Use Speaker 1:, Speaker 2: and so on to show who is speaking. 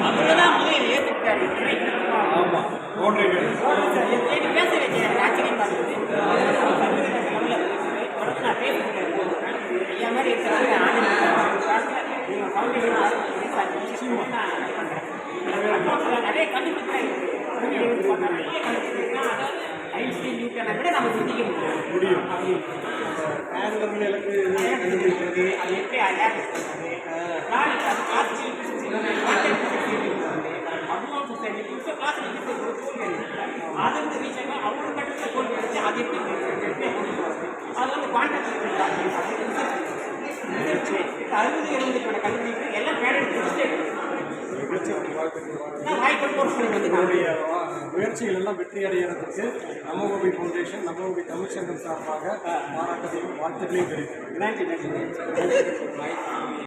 Speaker 1: அவங்க தான் முதலில் ஏற்றுக்கிட்டாரு
Speaker 2: ஆமாம் கோட்டைகள்
Speaker 1: கேட்டு பேச வச்சேன் எனக்கு ஆச்சரியமா தொடர்ந்து நான் பேசிக்கிட்டேன் ஐயா மாதிரி இருக்கிறாங்க ஆனந்த் நிறைய கண்டுபிடிச்சா ஐன்ஸ்டீன் நியூட்டனை விட நம்ம சிந்திக்க முடியும்
Speaker 2: முடியும்
Speaker 1: அப்படின்னு
Speaker 2: எனக்கு கண்டுபிடிக்கிறது
Speaker 1: அது எப்படி அடாப்ட் பண்ணுறது நாளைக்கு அது கிளாசிக்கல் ஃபிசிக்ஸ் கான்டெக்ட் இப்போ கிளாசிக்கல் அது வந்து ரீச் ஆகி கட்டத்தில் அது எப்படி அது வந்து குவான்டம் அறுபது எழுபதுக்கான கண்டுபிடிப்பு எல்லாம் பேரண்ட் முடிச்சுட்டு வாய்ப்பு
Speaker 2: முயற்சிகள் எல்லாம் வெற்றி அடைகிறதுக்கு நமகோபி ஃபவுண்டேஷன் நமகோபி தமிழ்ச்சங்கம் சார்பாக பாராட்டுகளையும் வாழ்த்துக்களையும் தெரிவிக்கிறேன்